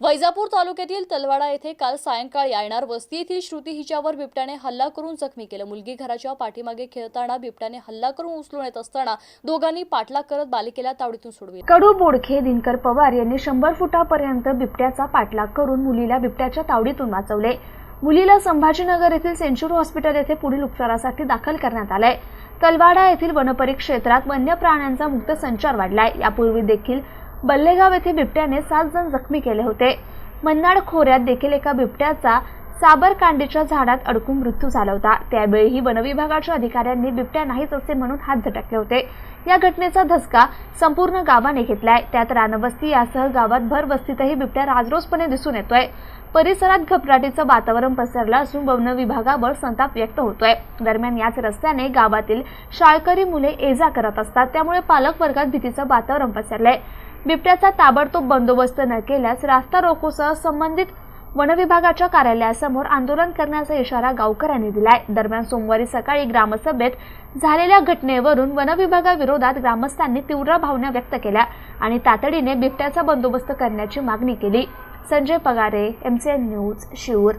वैजापूर तालुक्यातील तलवाडा येथे काल सायंकाळी आयणार वस्ती येथील श्रुती हिच्यावर बिबट्याने हल्ला करून जखमी केलं. मुलगी घराच्या पाठीमागे खेळताना बिबट्याने हल्ला करून उचलून येत असताना दोघांनी पाठलाग करत बालिकेला तावडीतून सोडविले. कडू बोडखे दिनकर पवार यांनी शंभर फुटापर्यंत बिबट्याचा पाठलाग करून मुलीला बिबट्याच्या तावडीतून वाचवले. मुलीला संभाजीनगर येथील सेंचुरी हॉस्पिटल येथे पुढील उपचारासाठी दाखल करण्यात आलंय. तलवाडा येथील वनपरिक्षेत्रात वन्य प्राण्यांचा मुक्त संचार वाढलाय. यापूर्वी देखील बल्लेगाव येथे बिबट्याने सात जण जखमी केले होते. मन्नाड खोऱ्यात देखील एका बिबट्याचा साबरकांडीच्या झाडात अडकून मृत्यू झाला होता. त्यावेळीही वनविभागाच्या अधिकाऱ्यांनी बिबट्या नाहीच असे म्हणून हात झटकले होते. या घटनेचा धसका संपूर्ण गावाने घेतलाय. त्यात रानवस्ती यासह गावात भरवस्तीतही बिबट्या राजरोसपणे दिसून येतोय. परिसरात घबराटीचं वातावरण पसरलं असून वन विभागावर संताप व्यक्त होतोय. दरम्यान याच रस्त्याने गावातील शाळकरी मुले ये जा करत असतात. त्यामुळे पालक वर्गात भीतीचं वातावरण पसरलंय. बिबट्याचा ताबडतोब बंदोबस्त न केल्यास रास्ता रोकोसह संबंधित वनविभागाच्या कार्यालयासमोर आंदोलन करण्याचा इशारा गावकऱ्यांनी दिलाय. दरम्यान सोमवारी सकाळी ग्रामसभेत झालेल्या घटनेवरून वनविभागाविरोधात ग्रामस्थांनी तीव्र भावना व्यक्त केल्या आणि तातडीने बिबट्याचा बंदोबस्त करण्याची मागणी केली. Sanjay Pagare MCN news Shiur